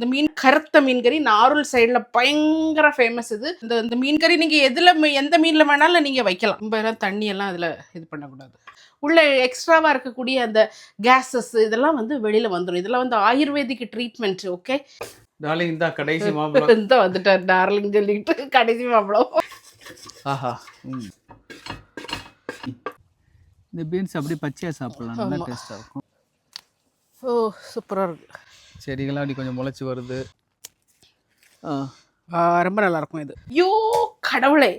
இந்த மீன் கருத்த மீன் கறி நாரூல் சைடில் பயங்கர ஃபேமஸ் இது. இந்த இந்த மீன் கறி நீங்கள் எதில் எந்த மீனில் வேணாலும் நீங்கள் வைக்கலாம். ரொம்ப எல்லாம் தண்ணி எல்லாம் அதில் இது பண்ணக்கூடாது. உள்ள எக்ஸ்ட்ராவாக இருக்கக்கூடிய அந்த கேஸஸ் இதெல்லாம் வந்து வெளியில் வந்துடும் இதெல்லாம் வந்து ஆயுர்வேதிக் ட்ரீட்மெண்ட் ஓகே டார்லிங் தான் கடைசி மாம்பழம். இந்த வந்துட்டார் டார்லிங் சொல்லிட்டு கடைசி மாம்பழம். ஆஹா. இந்த பீன்ஸ் அப்படியே பச்சையாக சாப்பிடலாம். நல்லா டேஸ்ட்டாக இருக்கும். ஓ சூப்பராக இருக்கு. செடிகள்லாம் அப்படி கொஞ்சம் முளைச்சி வருது. ரொம்ப நல்லா இருக்கும் இது. ஐயோ கடவுளே.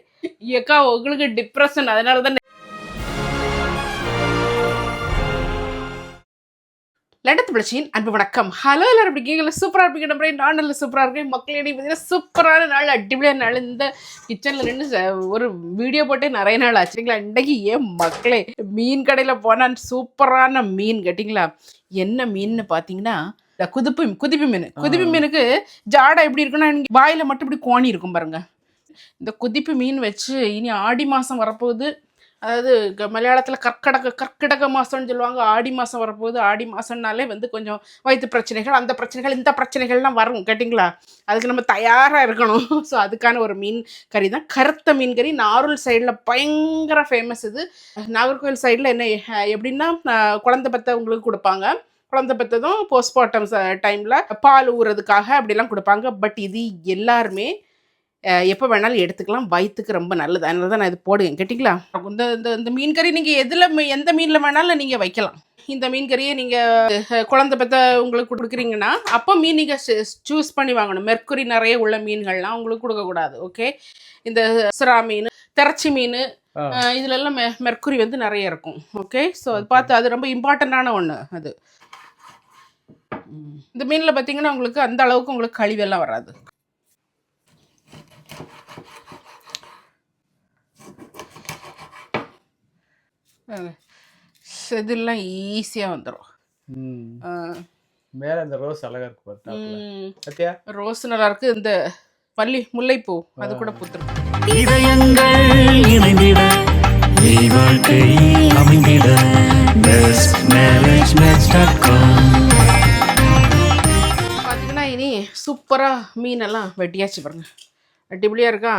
ஏக்கா உங்களுக்கு டிப்ரெஷன் அதனால தான் லண்டத்து பிளச்சின் அன்பு வணக்கம். ஹலோ எல்லாரும் எப்படி இருக்கீங்களா சூப்பராக இருப்பீங்க நம்புறேன் நான் நல்ல சூப்பராக இருக்கேன். மக்களிடையே பார்த்தீங்கன்னா சூப்பரான நாள். அடிப்படையான நாள் இந்த கிச்சனில் நின்று ஒரு வீடியோ போட்டே நிறைய நாள் ஆச்சுங்களா இன்றைக்கு ஏன் மக்களே மீன் கடையில் போனால் சூப்பரான மீன் கேட்டிங்களா? என்ன மீன்னு பார்த்தீங்கன்னா இந்த குதிப்பு குதிப்பு மீன். குதிப்பு மீனுக்கு ஜாடை எப்படி இருக்குன்னா வாயில மட்டும் இப்படி கோணி இருக்கும் பாருங்க. இந்த குதிப்பு மீன் வச்சு இனி ஆடி மாதம் வரப்போகுது. அதாவது மலையாளத்துல கற்கடக கற்கிடக மாதம்னு சொல்லுவாங்க. ஆடி மாதம் வரப்போகுது. ஆடி மாதம்னாலே வந்து கொஞ்சம் வயிற்று பிரச்சனைகள் அந்த பிரச்சனைகள் இந்த பிரச்சனைகள்லாம் வரும். கேட்டிங்களா? அதுக்கு நம்ம தயாராக இருக்கணும். ஸோ அதுக்கான ஒரு மீன் கறி தான். கருத்த மீன் கறி. நாரூல் சைடில் பயங்கர ஃபேமஸ் இது. நாகர்கோவில் சைடில் என்ன எப்படின்னா குழந்தை பெற்றவங்களுக்கு கொடுப்பாங்க. குழந்தை பெற்றதும் போஸ்ட்மார்ட்டம் டைமில் பால் ஊறுறதுக்காக அப்படிலாம் கொடுப்பாங்க. பட் இது எல்லாருமே எப்போ வேணாலும் எடுத்துக்கலாம். வயிற்றுக்கு ரொம்ப நல்லது. அதனால தான் நான் இது போடுவேன். கேட்டிங்களா? இந்த இந்த இந்த மீன் கறி நீங்கள் எதில் எந்த மீனில் வேணாலும் நீங்கள் வைக்கலாம். இந்த மீன் கறியை நீங்கள் குழந்தை பெற்ற உங்களுக்கு கொடுக்குறீங்கன்னா அப்போ மீன் நீங்கள் சூஸ் பண்ணி வாங்கணும். மெர்க்குரி நிறைய உள்ள மீன்கள்லாம் உங்களுக்கு கொடுக்கக்கூடாது ஓகே இந்த சுறா மீன் திரச்சி மீன் ஆ. அஹ் இதுல எல்லாம் மெ மெர்க்குரி வந்து நிறைய இருக்கும். ஓகே ஸோ அது பார்த்து அது ரொம்ப இம்பார்ட்டண்ட்டான ஒன்று அது. இந்த மீனில் பார்த்தீங்கன்னா உங்களுக்கு அந்த அளவுக்கு உங்களுக்கு கழிவெல்லாம் வராது. இதெல்லாம் ஈஸியாக வந்துடும் மேலே அந்த ரோஸ் அழகா இருக்கு ரோஸ் நல்லா இருக்கு இந்த பள்ளி முல்லைப்பூ அது கூட பூத்துருக்கு இதயங்கள் இணைந்திட நீ வாழ்க்கை அமைந்திட best marriage match dot com சூப்பராக மீனெல்லாம் வெட்டியாச்சு பாருங்க. அடிப்பொலியாக இருக்கா?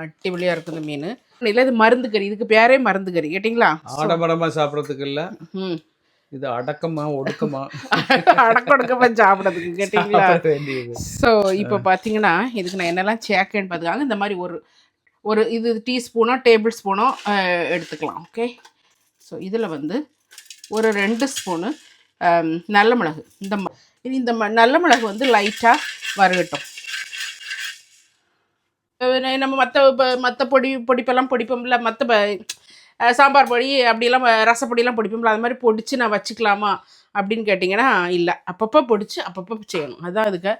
அடிப்பொலியாக இருக்கு இந்த மீன். இல்லை இது மருந்து கறி. இதுக்கு பேரே மருந்து கறி. கேட்டிங்களா? ஆடம்பரமா சாப்பிட்றதுக்கு இல்ல. ம். இது அடக்கமா ஒடுக்கமா. அடக்கொடுக்கமா சாப்பிட்றதுக்கு கேட்டிங்களா? ஸோ இப்போ பார்த்தீங்கன்னா இதுக்கு நான் என்னெல்லாம் சேர்க்கேன்னு பார்த்துக்காங்க இந்த மாதிரி ஒரு ஒரு இது டீஸ்பூனோ டேபிள் ஸ்பூனோ எடுத்துக்கலாம். ஓகே? ஸோ இதில் வந்து ஒரு ரெண்டு ஸ்பூனு நல்ல மிளகு. இந்த இனி இது இந்த ம- நல்ல மிளகு வந்து லைட்டாக வறுகட்டும் நம்ம மற்ற மற்ற பொடி பொடிப்பெல்லாம் பொடிப்போம்ல மற்ற சாம்பார் பொடி அப்படிலாம் ரசப்பொடியெல்லாம் பொடிப்போம்ல அது மாதிரி பொடிச்சு நான் வச்சுக்கலாமா அப்படின்னு கேட்டிங்கன்னா இல்லை. அப்பப்போ பொடிச்சு அப்பப்போ செய்யணும். அதுதான் இதுக்கு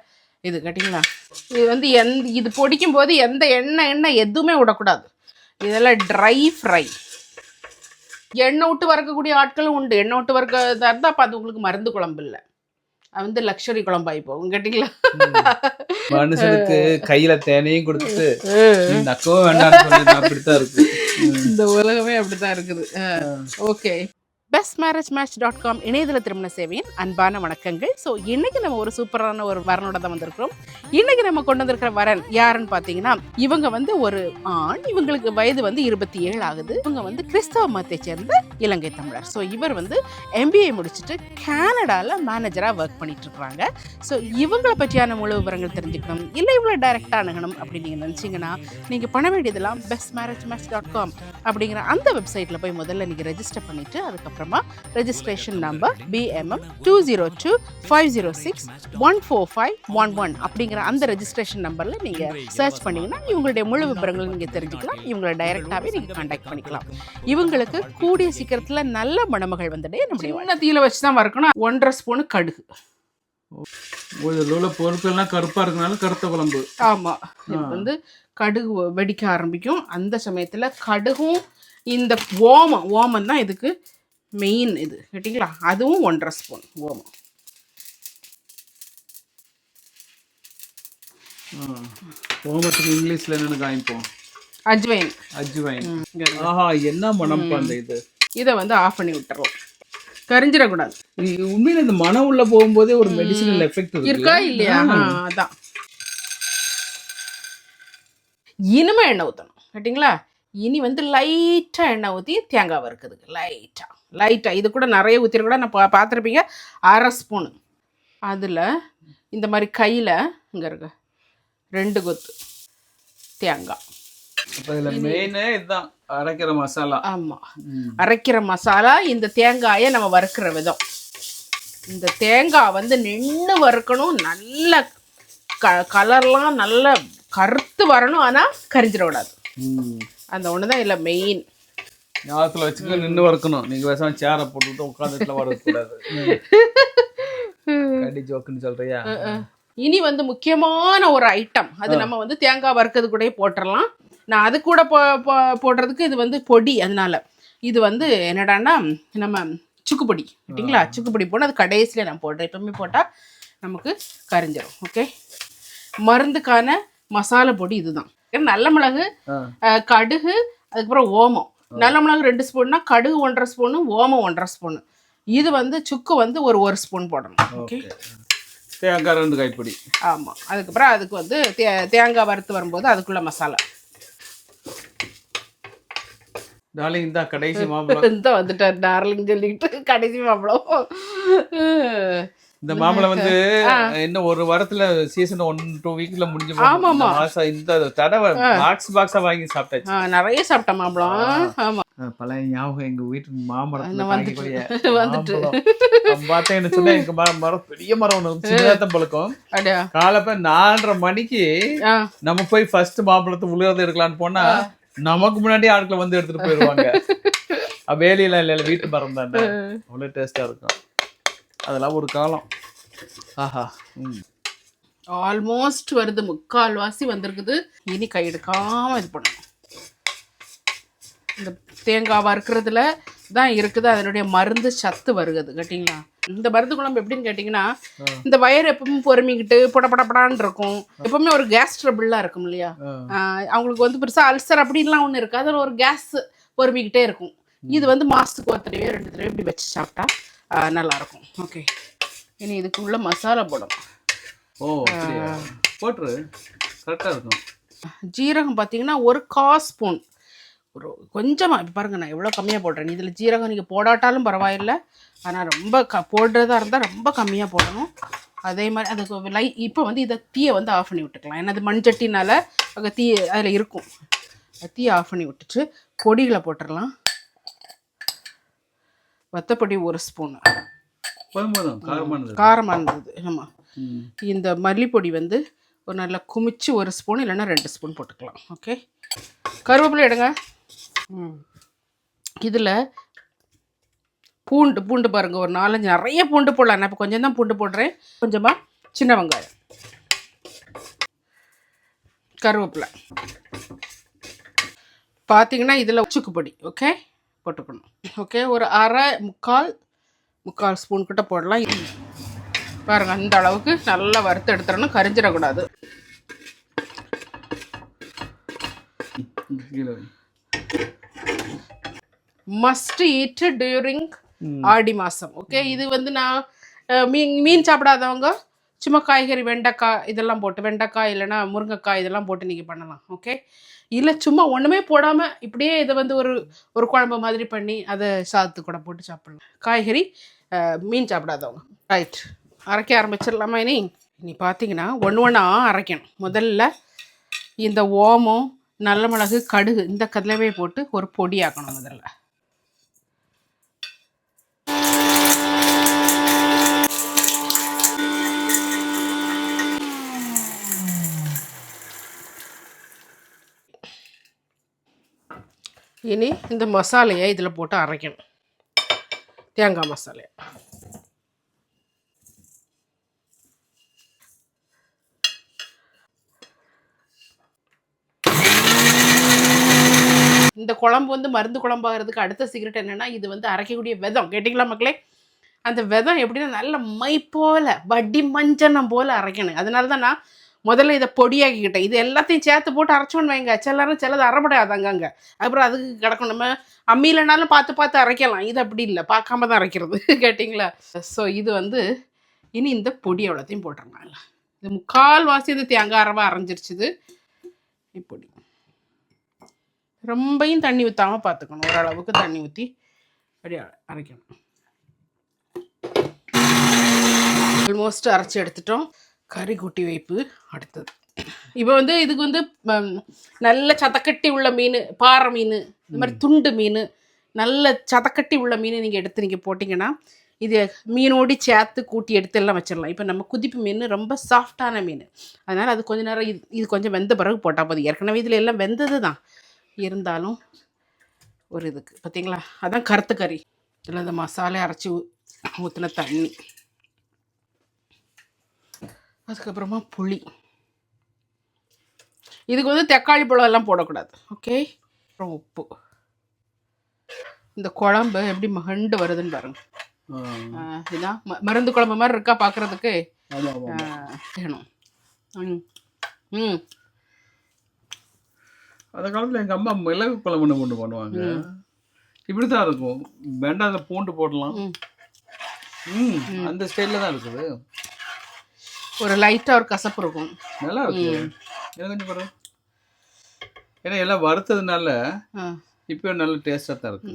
இது கேட்டிங்களா? இது வந்து எந் இது பொடிக்கும் போது எந்த எண்ணெய் எண்ணெய் எதுவுமே விடக்கூடாது. இதெல்லாம் ட்ரை ஃப்ரை எண்ணெய் விட்டு வறுக்கக்கூடிய ஆட்களும் உண்டு. எண்ணெய் விட்டு வறுக்கிறதா இருந்தால் அப்போ அது உங்களுக்கு மருந்து குழம்பு இல்லை. வந்து லக்ஸரி குழம்பாகி போகும் கேட்டிங்களா? மனுஷனுக்கு கையில தேனையும் கொடுத்துட்டு நீ நக்கவும் சொன்னது அப்படித்தான் இருக்கு. இந்த உலகமே அப்படித்தான் இருக்குது. Okay. Best marriage match dot com இணையதள திருமண சேவையின் அன்பான வணக்கங்கள். ஸோ இன்னைக்கு நம்ம ஒரு சூப்பரான ஒரு வரனோட தான் வந்திருக்கிறோம். இன்னைக்கு நம்ம கொண்டு வந்திருக்கிற வரன் யாருன்னு பார்த்தீங்கன்னா இவங்க வந்து ஒரு ஆண். இவங்களுக்கு வயது வந்து இருபத்தி ஏழு ஆகுது. இவங்க வந்து கிறிஸ்தவ மதத்தை சேர்ந்த இலங்கை தமிழர். ஸோ இவர் வந்து எம்பிஏ முடிச்சுட்டு கனடாவில் மேனேஜராக ஒர்க் பண்ணிட்டு இருக்காங்க ஸோ இவங்களை பற்றியான முழு விவரங்கள் தெரிஞ்சுக்கணும். இல்லை இவ்வளோ டைரக்டாக அணுகணும் அப்படின்னு நீங்கள் நினச்சிங்கன்னா நீங்கள் பண்ண வேண்டியதெல்லாம் best marriage match dot com அப்படிங்கிற அந்த வெப்சைட்டில் போய் முதல்ல நீங்கள் ரெஜிஸ்டர் பண்ணிவிட்டு அதுக்கப்புறம் registration number PMM two zero two five zero six one four five one one அப்படிங்கிற அந்த ரெஜிஸ்ட்ரேஷன் நம்பரில் நீங்கள் சர்ச் பண்ணீங்கன்னா இவங்களுடைய முழு விவரங்களை நீங்கள் தெரிஞ்சுக்கலாம். இவங்களை டைரெக்டாகவே நீங்கள் காண்டாக்ட் பண்ணிக்கலாம். இவங்களுக்கு கூடிய சீக்கிரத்தில் நல்ல மணமகள் வந்துட்டு நம்முடைய சின்ன தீயில வச்சு தான் வறுக்கணும். ஒன்றரை ஸ்பூனு கடுகு. இதில் உள்ள பொருட்கள்லாம் கருப்பா இருக்கனால கருத்த குழம்பு. ஆமாம் இது வந்து கடுகு வெடிக்க ஆரம்பிக்கும். அந்த சமயத்தில் கடுகும் இந்த ஓமம் ஓமம் தான் இதுக்கு மெயின் இது. கேட்டிங்களா? அதுவும் ஒன்றரை ஸ்பூன் ஓமம் ஆ. ஓமத்துக்கு இங்கிலீஷ்ல என்னன்னு காமிப்போம். அஜ்வைன். அஜ்வைன். ஆஹா என்ன மனம்ப்பா அந்த இது? இதை வந்து ஆஃப் பண்ணி விட்டுறலாம் கரிஞ்சிடக்கூடாது. உண்மையில இந்த மனம் உள்ள போகும்போதே ஒரு மெடிசினல் எஃபெக்ட் இருக்கா. இல்லையா? அதான். இனிமே எண்ணெய் ஊற்றணும் கேட்டிங்களா? இனி வந்து லைட்டாக எண்ணெய் ஊற்றி தேங்காய் வறுக்குதுங்க. லைட்டாக லைட்டாக இது கூட நிறைய ஊற்றிட கூட நான் பா பார்த்துருப்பீங்க. அரை ஸ்பூனு. அதில் இந்த மாதிரி கையில் இங்கே இருக்கு ரெண்டு கொத்து தேங்காய் இதுதான். அரைக்கிற மசாலா. ஆமாம். அரைக்கிற மசாலா இந்த தேங்காயை நம்ம வறுக்கிற விதம். இந்த தேங்காய் வந்து நின்று வறுக்கணும். நல்ல க கலர்லாம் நல்ல கருத்து வரணும். ஆனால் கரிஞ்சிடக்கூடாது. அந்த ஒன்று தான் இல்லை மெயின் ஞாபகத்துல வச்சுக்க நின்று வறுக்கணும். நீங்க விஷம் சேரை போட்டுட்டு உட்காந்துட்டுல வறுக்கக்கூடாது கடி ஜோக்குன்னு சொல்றியா? இனி வந்து முக்கியமான ஒரு ஐட்டம் அது நம்ம வந்து தேங்காய் வறுக்கிறது கூட போட்டுடலாம் நான் அது கூட போ போடுறதுக்கு இது வந்து பொடி அதனால. இது வந்து என்னடான்னா நம்ம சுக்குப்பொடி சரிங்களா சுக்குப்பொடி போட்டு அது கடைசியில் நான் போடுறேன். எப்பவுமே போட்டால் நமக்கு கரிஞ்சிடும் ஓகே மருந்துக்கான மசாலா பொடி இதுதான். நல்ல மிளகு கடுகு அதுக்கப்புறம் ஓமம். நல்ல மிளகு ரெண்டு ஸ்பூன்னா கடுகு ஒன்றரை ஸ்பூனு ஓமம் ஒன்றரை ஸ்பூனு. இது வந்து சுக்கு வந்து ஒரு ஒரு ஸ்பூன் போடணும். ஓகே. தேங்காய் ரெண்டு கைப்பிடி. ஆமாம் அதுக்கப்புறம் அதுக்கு வந்து தே தேங்காய் வறுத்து வரும்போது அதுக்குள்ள மசாலா. டார்லிங் தான் கடைசி மாம்பழம். இந்த வந்துட்டார் டார்லிங் சொல்லிட்டு கடைசி மாம்பழம். இந்த மாம்பழம் வந்து இன்னும் ஒரு வாரத்துல சீசன் ஒன் டூ வீக்ல முடிஞ்சு. ஆமாமா. இந்த தடவை பாக்ஸ் பாக்ஸா வாங்கி சாப்பிட்டாச்சு. நிறைய சாப்பிட்ட மாம்பழம். அஹ் பழைய ஞாபகம் எங்க வீட்டு காய்க்கக்கூடிய வந்துட்டு. பார்த்தேன் என்ன சொன்னா எங்க மரம் மரம் பெரிய மரம் ஒண்ணு சின்னதான் பழக்கம். காலப்ப நாலரை மணிக்கு நம்ம போய் ஃபர்ஸ்ட் மாம்பழத்தை உழுறது எடுக்கலாம்னு போனா நமக்கு முன்னாடி ஆட்கள் வந்து எடுத்துட்டு போயிடுவாங்க. அஹ் வேலியெல்லாம் இல்ல வீட்டு மரம் தானே. அவ்வளவு டேஸ்டா இருக்கும். அதெல்லாம் ஒரு காலம். ஆஹா. ம். ஆல்மோஸ்ட் வருது. முக்கால் வாசி வந்திருக்குது. இனி கை எடுக்காம இது பண்ணணும். இந்த தேங்காய் வறுக்கிறதுல தான் இருக்குது. அதனுடைய மருந்து சத்து வருகுது கேட்டிங்களா? இந்த மருந்து குழம்பு எப்படின்னு கேட்டிங்கன்னா இந்த வயர் எப்பவும் பொறுமிக்கிட்டு புட பட படான்னு இருக்கும். எப்பவுமே ஒரு கேஸ் ட்ரபிள்லாம் இருக்கும் இல்லையா? அவங்களுக்கு வந்து பெருசாக அல்சர் அப்படின்லாம் ஒன்றும் இருக்காது. அதில் ஒரு கேஸ் பொறுமிக்கிட்டே இருக்கும். இது வந்து மாதத்துக்கு ஒரு தடவையோ ரெண்டு தடவையோ இப்படி வச்சு சாப்பிட்டா ஆஹ் நல்லா இருக்கும் ஓகே. இனி இதுக்குள்ள மசாலா போடணும். ஓ போட்டுரு. கரெக்டா இருக்கும். ஜீரகம் பார்த்தீங்கன்னா ஒரு கா ஸ்பூன். ஒரு கொஞ்சமாக இப்போ பாருங்க நான் எவ்வளோ கம்மியாக போடுறேன். இதில் ஜீரகம் நீங்கள் போடாட்டாலும் பரவாயில்லை. ஆனால் ரொம்ப க போடுறதா இருந்தால் ரொம்ப கம்மியாக போடணும். அதே மாதிரி அதுக்கு லை இப்போ வந்து இதை தீயை வந்து ஆஃப் பண்ணி விட்டுக்கலாம். ஏன்னா அது மண்சட்டினால அங்கே தீ அதில் இருக்கும். தீயை ஆஃப் பண்ணி விட்டுட்டு பொடிகளை போட்டுடலாம் வத்தப்பொடி ஒரு ஸ்பூனு காரமானது. ஆமாம். இந்த மல்லிப்பொடி வந்து ஒரு நல்லா குமிச்சு ஒரு ஸ்பூன் இல்லைன்னா ரெண்டு ஸ்பூன் போட்டுக்கலாம் ஓகே கருவேப்பிலை எடுங்க. ம். இதில் பூண்டு பூண்டு பாருங்க ஒரு நாலஞ்சு நிறைய பூண்டு போடலாம். நான் இப்போ கொஞ்சம் தான் பூண்டு போடுறேன். கொஞ்சமாக சின்ன வெங்காயம். கருவேப்பிலை. பார்த்தீங்கன்னா இதில் சுக்குப்பொடி ஓகே போட்டுக்கணும். ஓகே ஒரு அரை முக்கால் முக்கால் ஸ்பூன் கிட்ட போடலாம். இது பாருங்க அந்த அளவுக்கு நல்லா வறுத்து எடுத்துடணும். கரிஞ்சிடக்கூடாது. மஸ்ட் ஈட் டியூரிங் ஆடி மாதம் ஓகே இது வந்து நான் மீன் மீன் சாப்பிடாதவங்க சும்மா காய்கறி வெண்டைக்காய் இதெல்லாம் போட்டு வெண்டைக்காய் இல்லைன்னா முருங்கைக்காய் இதெல்லாம் போட்டு நீங்கள் பண்ணலாம். ஓகே இல்லை சும்மா ஒன்றுமே போடாமல் இப்படியே இதை வந்து ஒரு ஒரு குழம்பு மாதிரி பண்ணி அதை சாதத்து கூட போட்டு சாப்பிடலாம். காய்கறி மீன் சாப்பிடாதவங்க. ரைட் அரைக்க ஆரம்பிச்சிடலாமா இனி? இனி பார்த்தீங்கன்னா ஒன்று ஒன்றா அரைக்கணும். முதல்ல இந்த ஓமம் நல்ல மிளகு கடுகு இந்த கதிலவே போட்டு ஒரு பொடி ஆக்கணும் முதல்ல. இனி இந்த மசாலையை இதில் போட்டு அரைக்கணும். தேங்காய் மசாலையை. இந்த குழம்பு வந்து மருந்து குழம்பாகிறதுக்கு அடுத்த சீக்ரெட் என்னன்னா இது வந்து அரைக்கக்கூடிய விதம். கேட்டிங்களா மக்களே? அந்த விதம் எப்படின்னா நல்ல மை போல வட்டி மஞ்சனம் போல் அரைக்கணும். அதனால தான் நான் முதல்ல இதை பொடியாக்கிக்கிட்டேன். இது எல்லாத்தையும் சேர்த்து போட்டு அரைச்சோன்னு வைங்க. சிலரும் சிலது அரைப்படாது அங்கங்க அப்புறம் அதுக்கு கிடக்கும். நம்ம அம்மியிலனாலும் பார்த்து பார்த்து அரைக்கலாம். இது அப்படி இல்லை. பார்க்காம தான் அரைக்கிறது. கேட்டிங்களா? ஸோ இது வந்து இனி இந்த பொடி எவ்வளோத்தையும் போட்டுருங்க இது முக்கால் வாசி இது தேங்காய் அரவா அரைஞ்சிருச்சுது. இப்படி ரொம்பையும் தண்ணி ஊற்றாமல் பார்த்துக்கணும். ஓரளவுக்கு தண்ணி ஊற்றி அப்படி அரைக்கணும். ஆல்மோஸ்ட் அரைச்சி எடுத்துட்டோம். கறி குட்டி வைப்பு அடுத்தது. இப்போ வந்து இதுக்கு வந்து நல்ல சதக்கட்டி உள்ள மீன் பாறை மீன் இந்த மாதிரி துண்டு மீன் நல்ல சதக்கட்டி உள்ள மீன் நீங்கள் எடுத்து நீங்கள் போட்டிங்கன்னா இது மீனோடி சேர்த்து கூட்டி எடுத்து எல்லாம் வச்சிடலாம். இப்போ நம்ம குதிப்பு மீன் ரொம்ப சாஃப்டான மீன். அதனால் அது கொஞ்ச நேரம் இது இது கொஞ்சம் வெந்த பிறகு போட்டால் போதும். ஏற்கனவே இதில் எல்லாம் வெந்தது தான். இருந்தாலும் ஒரு இதுக்கு. பார்த்தீங்களா அதான் கருத்து கறி. இதில் இந்த மசாலா அரைச்சி ஊற்றின தண்ணி. அதுக்கப்புறமா புளி. இதுக்கு வந்து தக்காளி பழம் எல்லாம் போடக்கூடாது. ஓகே? அப்புறம் உப்பு. இந்த குழம்பு எப்படி மகண்டு வருதுன்னு பாருங்க. ம- மருந்து குழம்பு மாதிரி இருக்கா பார்க்குறதுக்கு வேணும். ம் ம். அந்த காலத்துல எங்க அம்மா மிளகு குழம்புன்னு கொண்டு பண்ணுவாங்க. இப்படிதான் இருக்கும். வேண்டாத பூண்டு போடலாம். ம். ம். அந்த ஸ்டைல்ல தான் இருக்குது. ஒரு லைட்டாக ஒரு கசப்பு இருக்கும். நல்லா இருக்கு. கொஞ்சம் ஏன்னா எல்லாம் வறுத்ததுனால இப்போ நல்ல டேஸ்டா தான் இருக்கு.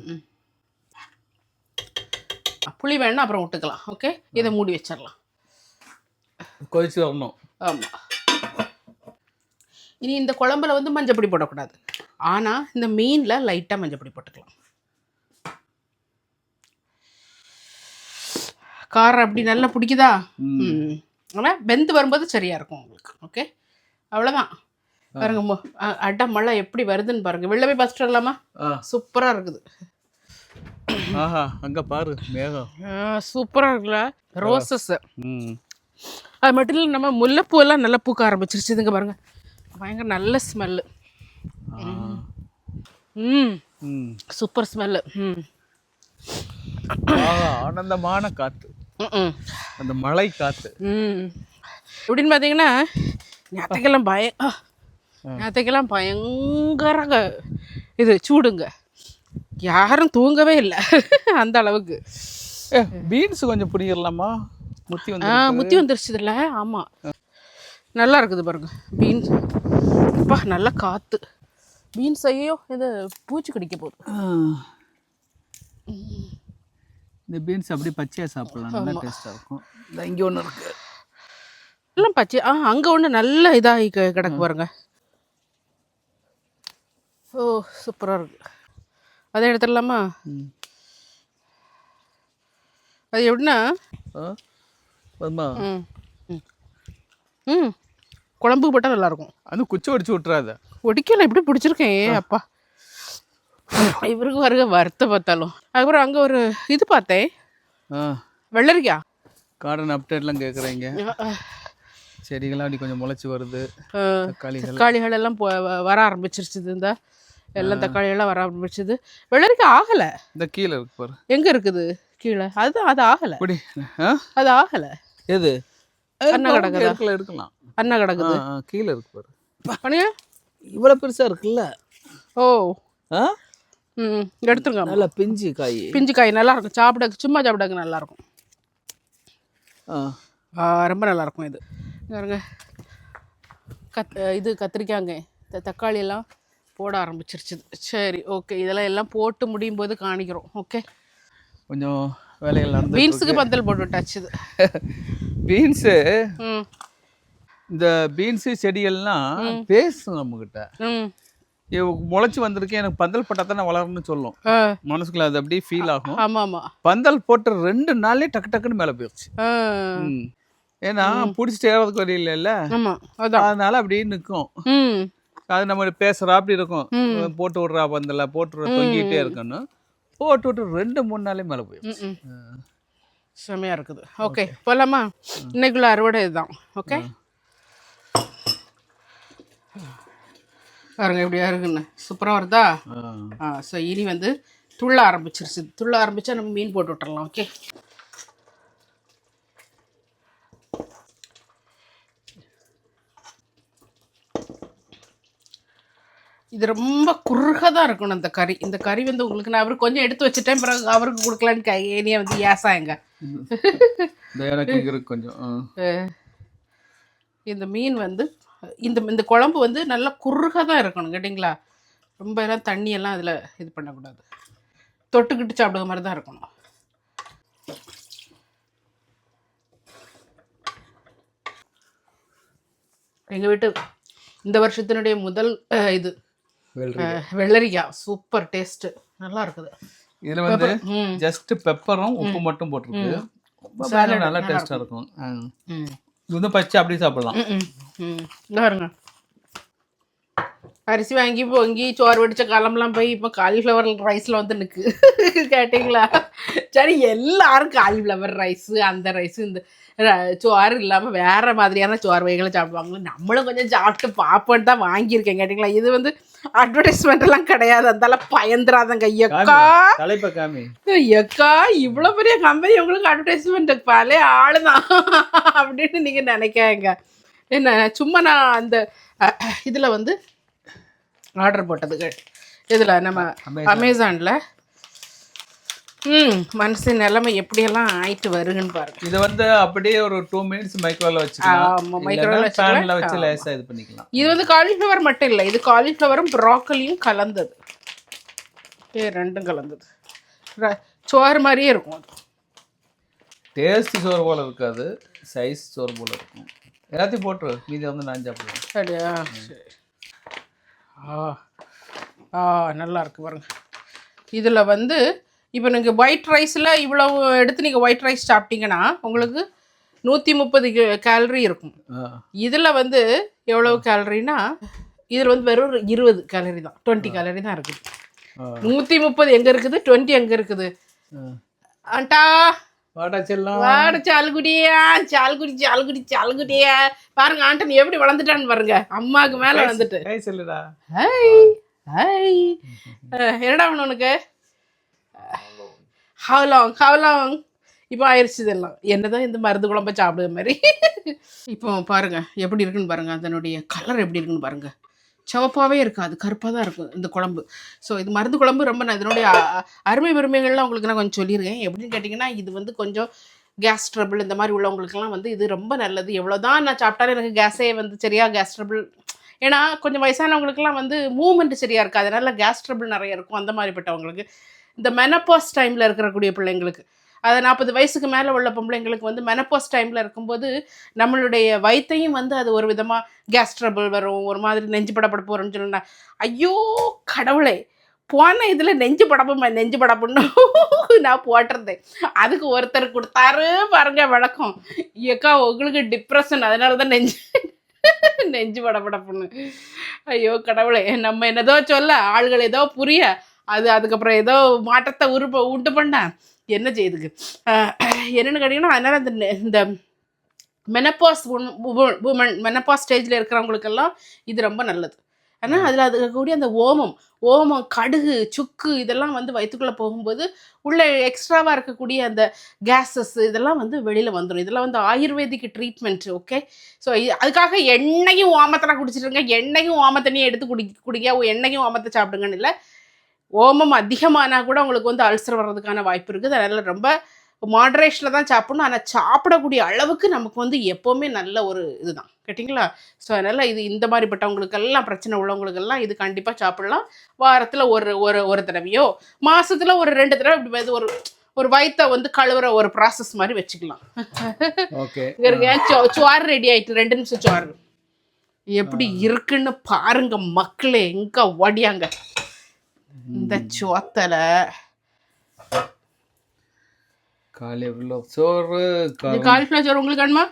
புளி வேணா அப்புறம் விட்டுக்கலாம் ஓகே இதை மூடி வச்சிடலாம். கொதிச்சு வரணும். ஆமாம் இனி இந்த குழம்புல வந்து மஞ்சப்பொடி போடக்கூடாது. ஆனால் இந்த மீனில் லைட்டாக மஞ்சப்பொடி போட்டுக்கலாம். காரம் அப்படி நல்லா பிடிக்குதா? ம். ஆனால் வெந்து வரும்போது சரியாக இருக்கும். உங்களுக்கு ஓகே? அவ்வளோதான் பாருங்க அட மழை எப்படி வருதுன்னு பாருங்க. வெளில போய் வரலாமா? ஆ. சூப்பராக இருக்குது. ஆஹா அங்க பாரு மேகம். சூப்பராக இருக்குல்ல. ரோசஸ் அது மட்டும் இல்லை நம்ம முல்லைப்பூ எல்லாம் நல்லா பூக்க ஆரம்பிச்சிருச்சுதுங்க பாருங்க. பயங்கர நல்ல ஸ்மெல்லு ம். சூப்பர் ஸ்மெல்லு ஆனந்தமான காத்து. ம் அந்த மழை காத்து. ம் எப்படின்னு பார்த்தீங்கன்னா நேற்றுக்கெல்லாம் பய ஆ, நேற்றுக்கெல்லாம் பயங்கர இது சூடுங்க. யாரும் தூங்கவே இல்லை. அந்த அளவுக்கு. பீன்ஸ் கொஞ்சம் பிடிக்கிறலாமா முத்தி ஆ வந்து முத்தி வந்துருச்சுதுல்ல? ஆமாம் நல்லா இருக்குது பாருங்க பீன்ஸ் அப்பா நல்ல காற்று பீன்ஸ் ஐயோ இது பூச்சி கடிக்க போகுது. இந்த பீன்ஸ் அப்படியே பச்சையா சாப்பிடலாம். நல்லா டேஸ்டா இருக்கும். இந்த இங்க ஒன்று இருக்கு. எல்லாம் பச்சை. ஆ அங்கே ஒன்று நல்ல இதாகி கிடக்கு பாருங்க. ஓ சூப்பராக இருக்கு. அதை எடுத்துடலாமா. அது எப்படின்னா? ம். குழம்புக்கு போட்டால் நல்லாயிருக்கும் அது குச்சி ஒடிச்சு விட்றாத ஒடிக்கல எப்படி பிடிச்சிருக்கேன் ஏ அப்பா. இவருக்கு வருக வருத்த பார்த்தாலும். அதுக்கப்புறம் அங்கே ஒரு இது பார்த்தேன். ஆ. வெள்ளரிக்கா? கார்டன் அப்டேட்லாம் கேட்குறீங்க செடிகள்லாம் அப்படி கொஞ்சம் முளைச்சி வருது. தக்காளிகள். தக்காளிகள் எல்லாம் வர ஆரம்பிச்சிருச்சுது இந்த. எல்லாம் தக்காளி எல்லாம் வர ஆரம்பிச்சது வெள்ளரிக்காய் ஆகலை. இந்த கீழே இருக்கு பாரு. எங்கே இருக்குது? கீழே. அதுதான் அது ஆகலை. இப்படி ஆ? அது ஆகலை. எது? அண்ணா கிடக்குதா? இருக்கலாம். எடுக்கலாம் அண்ணா கிடக்குது. ஆ, கீழே இருக்கு பாரு. இவ்வளோ பெருசா இருக்குல்ல. ஓ. ஆ? ம் எடுத்துருங்க நல்லா பிஞ்சு காய். பிஞ்சு காய் நல்லா இருக்கும் சாப்பிட சும்மா சாப்பிடக்கு நல்லா இருக்கும் ஆ. ஆ, ரொம்ப நல்லா இருக்கும் இது பாருங்க. கத் இது கத்திரிக்காங்க. தக்காளி எல்லாம் போட ஆரம்பிச்சிருச்சு. சரி ஓகே. இதெல்லாம் எல்லாம் போட்டு முடியும் போது காணிக்கிறோம். ஓகே? கொஞ்சம் வேலைகள் நடந்து பீன்ஸுக்கு பந்தல் போட்டு விட்டாச்சு இது. பீன்ஸு? இந்த பீன்ஸு செடிகள்லாம் பேசும் நம்மக்கிட்ட முளைச்சி வந்திருக்கேன் எனக்கு பந்தல் போட்டால் தான் வளரும்னு சொல்லும். மனசுக்குள்ள அது அப்படியே ஃபீல் ஆகும். ஆமாம் ஆமாம் பந்தல் போட்ட ரெண்டு நாள்லயே டக்கு டக்குன்னு மேலே போயிடுச்சு. ஏன்னா பிடிச்சிட்டு ஏறதுக்கு வழி இல்லைல்ல அதனால அப்படியே நிற்கும் அது நம்ம பேசுறா அப்படி இருக்கும். போட்டு விட்றா பந்தல போட்டு விட்றா தொங்கிட்டே இருக்கணும். போட்டு விட்டு ரெண்டு மூணு நாளே மேலே ம் செமையாக இருக்குது. ஓகே. போகலாமா இன்னைக்குள்ள அறுவடை இதுதான். ஓகே? பாருங்க எப்படியா இருக்குன்னு. சூப்பராக வருதா? ஆ. ஸோ இனி வந்து துள்ள ஆரம்பிச்சிருச்சு. துள்ள ஆரம்பித்தா நம்ம மீன் போட்டு விட்டுறலாம் ஓகே இது ரொம்ப குறுக தான் இருக்கணும் இந்த கறி. இந்த கறி வந்து உங்களுக்கு நான் அவருக்கு கொஞ்சம் எடுத்து வச்சுட்டேன் பிறகு அவருக்கு கொடுக்கலான்னு ஏனியா வந்து ஏசா எங்க? கொஞ்சம் இந்த மீன் வந்து இந்த இந்த குழம்பு வந்து நல்லா குறுக தான் இருக்கணும் கேட்டிங்களா? ரொம்ப எல்லாம் தண்ணியெல்லாம் அதில் இது பண்ணக்கூடாது. தொட்டுக்கிட்டு சாப்பிடுற மாதிரி தான் இருக்கணும். எங்கள் வீட்டு இந்த வருஷத்தினுடைய முதல் இது வெள்ளரிக்காய். Super taste. நல்லா இருக்குது. இதுல வந்து ஜஸ்ட் பெப்பரும் உப்பு மட்டும் போட்டிருக்கு. நல்லா டேஸ்டா இருக்கும். இது வந்து பச்சை அப்படியே சாப்பிடலாம். ம், பாருங்க. அரிசி வாங்கி பொங்கி சோறு வடிச்ச காலம்லாம் போய் இப்போ காலிஃப்ளவர் ரைஸில் வந்து நிற்கு கேட்டிங்களா? சரி எல்லாரும் காலிஃப்ளவர் ரைஸு அந்த ரைஸு இந்த ர- சோறு இல்லாமல் வேற மாதிரியான சோறு வகைகளை சாப்பிடுவாங்க. நம்மளும் கொஞ்சம் சாப்பிட்டு பார்ப்போன்னு தான் வாங்கியிருக்கேன். கேட்டிங்களா? இது வந்து அட்வர்டைஸ்மெண்ட் எல்லாம் கிடையாது. அந்தால பயந்துராதங்க எக்கா எக்கா இவ்வளோ பெரிய கம்பெனி உங்களுக்கு அட்வர்டைஸ்மெண்ட் பலே ஆளுதான். அப்படின்னு நீங்கள் நினைக்காங்க என்ன சும்மா நான் அந்த இதில் வந்து ஆர்டர் போட்டதுக்கு இதில் நம்ம. அமேசானில் ம் மனசு நிலைமை எப்படியெல்லாம் ஆயிட்டு வருங்கன்னு பாருங்க. இது வந்து அப்படியே ஒரு டூ மினிட்ஸ் மைக்ரோல ஆமா, வச்சுக்கலாம் microwave ல வச்சுக்கலாம். பேன்ல வச்சு லேசா இது பண்ணிக்கலாம். இது வந்து காலிஃப்ளவர் மட்டும் இல்லை இது காலிஃப்ளவரும் ப்ராக்கலியும் கலந்தது. ஏ ரெண்டும் கலந்தது. சோறு மாதிரியே இருக்கும் அது. டேஸ்ட் சோறு போல இருக்காது சைஸ் சோறு போல இருக்கும். எல்லாத்தையும் போட்டுரு மீதி வந்து நான் சாப்பிடுவேன் அப்படியா? சரி. ஆ ஆ நல்லா இருக்கு பாருங்க. இதில் வந்து இப்போ நீங்கள் ஒயிட் ரைஸில் இவ்வளவு எடுத்து நீங்கள் ஒயிட் ரைஸ் சாப்பிட்டீங்கன்னா உங்களுக்கு நூற்றி முப்பது கேலரி இருக்கும். இதில் வந்து எவ்வளவு கேலரினா இதில் வந்து வெறும் இருபது கேலரி தான். டுவெண்ட்டி கேலரி தான் இருக்குது. நூற்றி முப்பது எங்கே இருக்குது? டுவெண்ட்டி எங்கே இருக்குது? ஆண்டா! வாடா சால்குடியா சால்குடி சால்குடி சால்குடியா. பாருங்க ஆண்டன் எப்படி வளர்ந்துட்டான்னு பாருங்க. அம்மாவுக்கு மேல வந்துட்டு. செல்லுடா. Hi hi. என்னடா உனக்கு? ஹவ் லாங் ஹவ் லாங் இப்போ ஆயிடுச்சு இதெல்லாம். என்னதான் இந்த மருந்து குழம்ப சாப்பிடுற மாதிரி. இப்போ பாருங்க எப்படி இருக்குன்னு பாருங்க. அதனுடைய கலர் எப்படி இருக்குன்னு பாருங்க. சிவப்பாகவே இருக்காது கருப்பாக தான் இருக்கும் இந்த குழம்பு. ஸோ இது மருந்து குழம்பு ரொம்ப நான் இதனுடைய அருமை பெருமைகள்லாம் உங்களுக்கு நான் கொஞ்சம் சொல்லியிருக்கேன். எப்படின்னு கேட்டிங்கன்னா இது வந்து கொஞ்சம் கேஸ் ட்ரபிள் இந்த மாதிரி உள்ளவங்களுக்குலாம் வந்து இது ரொம்ப நல்லது. எவ்வளோ தான் நான் சாப்பிட்டாலும் எனக்கு கேஸே வந்து சரியாக கேஸ் ட்ரபிள் ஏன்னா கொஞ்சம் வயசானவங்களுக்குலாம் வந்து மூவ்மெண்ட் சரியாக இருக்காது. அதனால கேஸ் ட்ரபிள் நிறைய இருக்கும். அந்த மாதிரிப்பட்டவங்களுக்கு. இந்த மெனப்பாஸ் டைமில் இருக்கக்கூடிய பிள்ளைங்களுக்கு. அதை நாற்பது வயசுக்கு மேலே உள்ள பொம்பளைங்களுக்கு வந்து மெனப்பாஸ் டைமில் இருக்கும்போது நம்மளுடைய வயிற்றையும் வந்து அது ஒரு விதமாக கேஸ் ட்ரபிள் வரும் ஒரு மாதிரி நெஞ்சு படப்படப்பு வரும்னு சொன்னா ஐயோ கடவுளே போன இதில் நெஞ்சு படப்பு நெஞ்சு படப்புன்னு நான் போட்டிருந்தேன். அதுக்கு ஒருத்தர் கொடுத்தாரு பாருங்க வழக்கம். ஏக்கா உங்களுக்கு டிப்ரெஷன் அதனால தான் நெஞ்சு நெஞ்சு படப்படப்புன்னு ஐயோ கடவுளே நம்ம என்னதோ சொல்ல ஆள்கள் ஏதோ புரிய அது அதுக்கப்புறம் ஏதோ மாற்றத்தை உருப்ப உண்டு பண்ண. என்ன செய்யுதுக்கு என்னன்னு கேட்டிங்கன்னா அதனால் அந்த இந்த மெனப்பாஸ் உமன் மெனப்பாஸ் ஸ்டேஜில் இருக்கிறவங்களுக்கெல்லாம் இது ரொம்ப நல்லது. ஆனால் அதில் அது இருக்கக்கூடிய அந்த ஓமம் ஓமம் கடுகு சுக்கு இதெல்லாம் வந்து வயிற்றுக்குள்ளே போகும்போது உள்ள எக்ஸ்ட்ராவாக இருக்கக்கூடிய அந்த கேஸஸ் இதெல்லாம் வந்து வெளியில் வந்துடும் இதெல்லாம் வந்து ஆயுர்வேதிக் ட்ரீட்மெண்ட் ஓகே ஸோ அதுக்காக எண்ணெயும் ஓமத்தெல்லாம் குடிச்சிருங்க எண்ணெயும் ஓம தண்ணியை எடுத்து குடி குடிக்க எண்ணெயும் ஓமத்தை சாப்பிடுங்கன்னு இல்லை. ஓமம் அதிகமானா கூட உங்களுக்கு வந்து அல்சர் வர்றதுக்கான வாய்ப்பு இருக்குது. அதனால் ரொம்ப மாடரேஷனில் தான் சாப்பிடணும். ஆனால் சாப்பிடக்கூடிய அளவுக்கு நமக்கு வந்து எப்போவுமே நல்ல ஒரு இதுதான். கேட்டிங்களா? ஸோ அதனால் இது இந்த மாதிரிப்பட்டவங்களுக்கெல்லாம் பிரச்சனை உள்ளவங்களுக்கெல்லாம் இது கண்டிப்பாக சாப்பிடலாம். வாரத்தில் ஒரு ஒரு ஒரு தடவையோ மாசத்துல ஒரு ரெண்டு தடவை இப்படி ஒரு ஒரு வயித்தை வந்து கழுவுற ஒரு ப்ராசஸ் மாதிரி வச்சுக்கலாம். ஓகே இங்க இருங்க சோ- சோறு ரெடி ஆயிட்டு ரெண்டு நிமிஷம் சோறு. எப்படி இருக்குன்னு பாருங்க மக்களே எங்க ஓடியாங்க. இந்த சோத்தல. காலை இவ்வளோ சோறு காலிஃப்ளவர் சோறு உங்களுக்கு வேணுமா?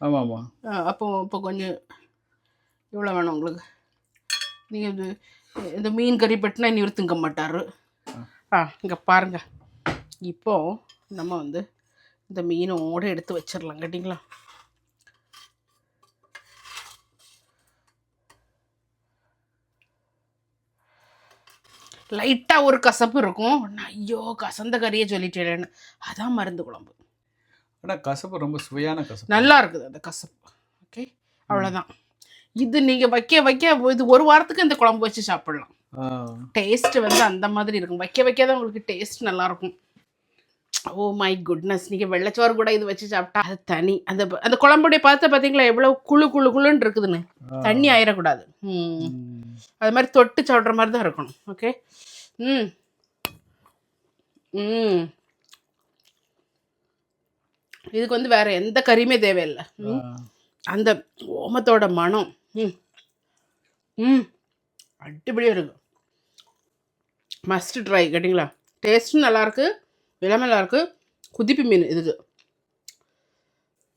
ஆமா ஆமா. ஆ, அப்போ இப்போ கொஞ்சம் எவ்வளோ வேணும் உங்களுக்கு. நீங்கள் இது இந்த மீன் கறி பட்டினா இனி இவர் திங்க மாட்டார். ஆ இங்கே பாருங்க. இப்போ நம்ம வந்து இந்த மீனோட எடுத்து வச்சிடலாம் கேட்டிங்களா? லைட்டாக ஒரு கசப்பு இருக்கும். ஐயோ கசந்த கறியை சொல்லிட்டேன்னு அதான் மருந்து குழம்பு. ஆனா கசப்பு ரொம்ப சுவையான கசப்பு. நல்லா இருக்குது அந்த கசப்பு. ஓகே? அவ்வளோதான் இது நீங்கள் வைக்க வைக்க இது ஒரு வாரத்துக்கு இந்த குழம்பு வச்சு சாப்பிடலாம். டேஸ்ட் வந்து அந்த மாதிரி இருக்கும். வைக்க வைக்க தான் உங்களுக்கு டேஸ்ட் நல்லா இருக்கும். ஓ மை குட்னஸ் நீங்கள் வெள்ளச்சோறு கூட இது வச்சு சாப்பிட்டா அது தனி. அந்த அந்த குழம்புடைய பார்த்து பார்த்தீங்களா எவ்வளோ குழு குழு குழுன்னு இருக்குதுன்னு. தண்ணி ஆயிடக்கூடாது ம். அது மாதிரி தொட்டு சாப்பிட்ற மாதிரி தான் இருக்கணும். ஓகே ம். ம். இதுக்கு வந்து வேற எந்த கறியுமே தேவையில்லை. அந்த ஓமத்தோட மனம் ம். ம். அடிப்படியாக இருக்கு. மஸ்ட் ட்ரை கேட்டிங்களா? டேஸ்ட்டும் நல்லாயிருக்கு விலை இருக்குது குதிப்பு மீன் இதுக்கு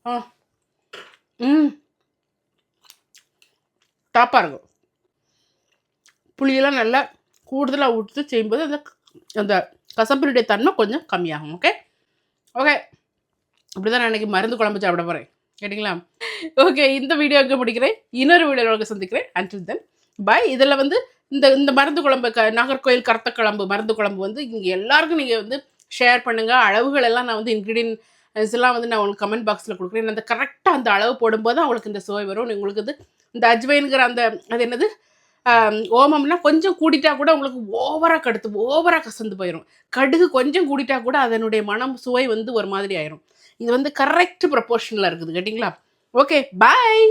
ஆ. ம். டாப்பாக இருக்கும். புளியெல்லாம் நல்லா கூடுதலாக ஊற்றி செய்யும்போது அந்த அந்த கசப்பினுடைய தன்மை கொஞ்சம் கம்மியாகும். ஓகே? ஓகே. அப்படி தான் நான் இன்னைக்கு மருந்து குழம்பு சாப்பிட போகிறேன் கேட்டிங்களா? ஓகே இந்த வீடியோ பிடிக்கிறேன் முடிக்கிறேன். இன்னொரு வீடியோவில் சந்திக்கிறேன். அன்டில் தென் பாய் இதில் வந்து இந்த இந்த மருந்து குழம்பு க நாகர்கோயில் கரத்த குழம்பு மருந்து குழம்பு வந்து இங்கே எல்லாருக்கும் நீங்கள் வந்து ஷேர் பண்ணுங்கள் அளவுகள் எல்லாம் நான் வந்து இன்க்ரீடியன்ஸ் எல்லாம் வந்து நான் உங்களுக்கு கமெண்ட் பாக்ஸில் கொடுக்குறேன். அந்த கரெக்டாக அந்த அளவு போடும்போது அவங்களுக்கு இந்த சுவை வரும். உங்களுக்கு வந்து இந்த அஜ்வைனுங்கிற அந்த அது என்னது? ஓமம்னா கொஞ்சம் கூடிட்டா கூட உங்களுக்கு ஓவராக கடுத்து ஓவராக கசந்து போயிடும் கடுகு கொஞ்சம் கூடிட்டா கூட அதனுடைய மனம் சுவை வந்து ஒரு மாதிரி ஆயிரும். இது வந்து கரெக்ட் ப்ரொபோர்ஷனில் இருக்குது. கேட்டிங்களா? Okay bye